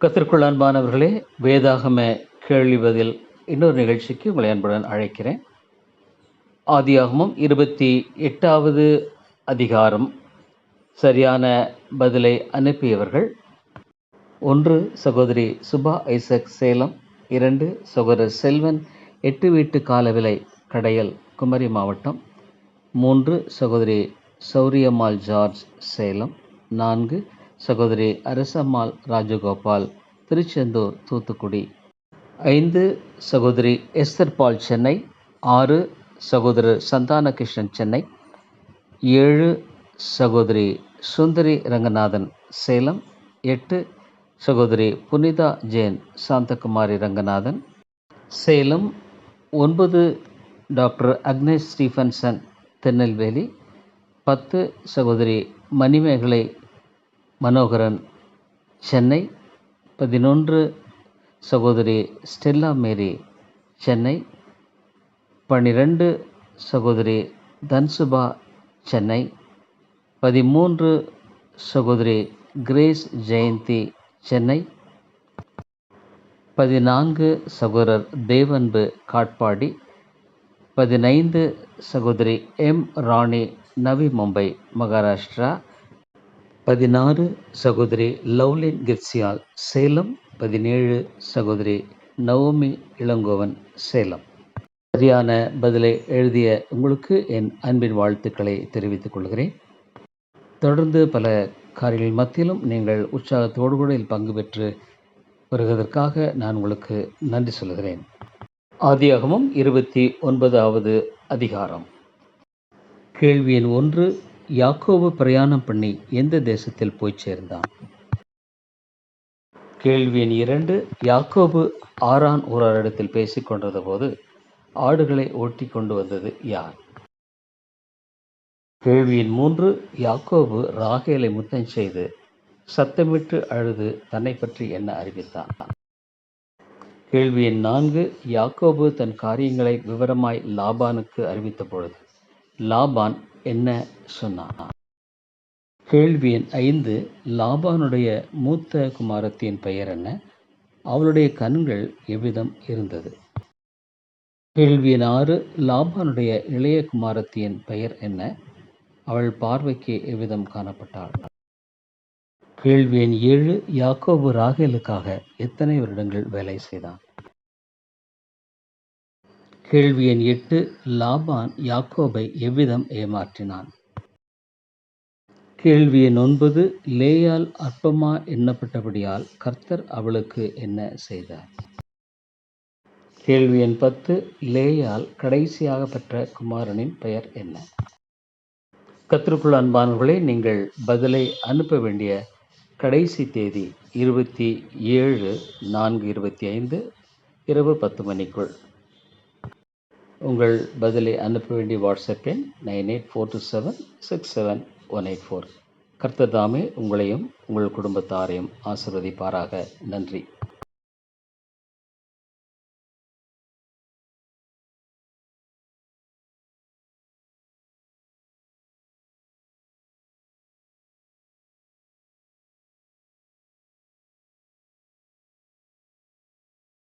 கத்திற்குள் அன்பானவர்களே வேதாகம கேள்வி பதில் இன்னொரு நிகழ்ச்சிக்கு உங்களை அன்புடன் அழைக்கிறேன். ஆதியாகமும் இருபத்தி எட்டாவது அதிகாரம். சரியான பதிலை அனுப்பியவர்கள். ஒன்று சகோதரி சுபா ஐசக் சேலம் இரண்டு சகோதரர் செல்வன் எட்டு வீட்டு காலவிலை கடையல் குமரி மாவட்டம். மூன்று சகோதரி சௌரியம்மாள் ஜார்ஜ் சேலம் நான்கு சகோதரி அரசம்மாள் ராஜகோபால் திருச்செந்தூர் தூத்துக்குடி. ஐந்து சகோதரி எஸ்தர் பால் சென்னை. ஆறு சகோதரர் சந்தானகிருஷ்ணன் சென்னை. ஏழு சகோதரி சுந்தரி ரங்கநாதன் சேலம். எட்டு சகோதரி புனிதா ஜெயின் சாந்தகுமாரி ரங்கநாதன் சேலம். ஒன்பது டாக்டர் அக்னேஷ் ஸ்டீஃபன்சன் திருநெல்வேலி. பத்து சகோதரி மணிமேகலை மனோகரன் சென்னை. பதினொன்று சகோதரி ஸ்டெல்லா மேரி சென்னை. பன்னிரெண்டு சகோதரி தன்சுபா சென்னை. பதிமூன்று சகோதரி கிரேஸ் ஜெயந்தி சென்னை. பதினான்கு சகோதரர் தேவன்பு காட்பாடி. பதினைந்து சகோதரி எம் ராணி நவி மும்பை மகாராஷ்டிரா. பதினாறு சகோதரி லவ்லின் கிப்சியால் சேலம் பதினேழு சகோதரி நவோமி இளங்கோவன் சேலம். சரியான பதிலை எழுதிய உங்களுக்கு என் அன்பின் வாழ்த்துக்களை தெரிவித்துக் கொள்கிறேன். தொடர்ந்து பல காரியங்கள் மத்தியிலும் நீங்கள் உற்சாகத்தோடு கூட இதில் பங்கு பெற்று வருவதற்காக நான் உங்களுக்கு நன்றி சொல்கிறேன். ஆதியாகமும் இருபத்தி ஒன்பதாவது அதிகாரம். கேள்வியின் ஒன்று யாக்கோபு பிரயாணம் பண்ணி எந்த தேசத்தில் போய் சேர்ந்தான்? கேள்வி எண் இரண்டு. யாக்கோபு ஆரான் ஊராரிடத்தில் பேசிக் கொண்டிருந்த போது ஆடுகளை ஓட்டி கொண்டு வந்தது யார்? கேள்வியின் மூன்று. யாக்கோபு ராகேலை முத்தம் செய்து சத்தமிட்டு அழுது தன்னை பற்றி என்ன அறிவித்தான்? கேள்வி எண் நான்கு. யாக்கோபு தன் காரியங்களை விவரமாய் லாபானுக்கு அறிவித்த பொழுது லாபான் என்ன சொன்னான்? கேள்வி எண் ஐந்து லாபானுடைய மூத்த குமாரத்தின் பெயர் என்ன? அவளுடைய கண்கள் எவ்விதம் இருந்தது? கேள்வி எண் ஆறு லாபானுடைய இளைய குமாரத்தியின் பெயர் என்ன? அவள் பார்வைக்கு எவ்விதம் காணப்பட்டாள்? கேள்வி எண் ஏழு யாக்கோபு ராகேலுக்காக எத்தனை வருடங்கள் வேலை செய்தான்? கேள்வி எண் எட்டு லாபான் யாக்கோபை எவ்விதம் ஏமாற்றினான்? கேள்வி எண் ஒன்பது லேயால் அற்பமா எண்ணப்பட்டபடியால் கர்த்தர் அவளுக்கு என்ன செய்தார்? கேள்வி எண் பத்து லேயால் கடைசியாக பெற்ற குமாரனின் பெயர் என்ன? கத்திற்குள் அன்பானவர்களே நீங்கள் பதிலை அனுப்ப வேண்டிய கடைசி தேதி இருபத்தி ஏழு நான்கு இருபத்தி ஐந்து இரவு பத்து மணிக்குள். உங்கள் பதிலை அனுப்ப வேண்டிய வாட்ஸ்அப் எண் nine eight four two seven six seven one eight four. கர்த்தர் தாமே உங்களையும் உங்கள் குடும்பத்தாரையும் ஆசிர்வதிப்பாராக. நன்றி.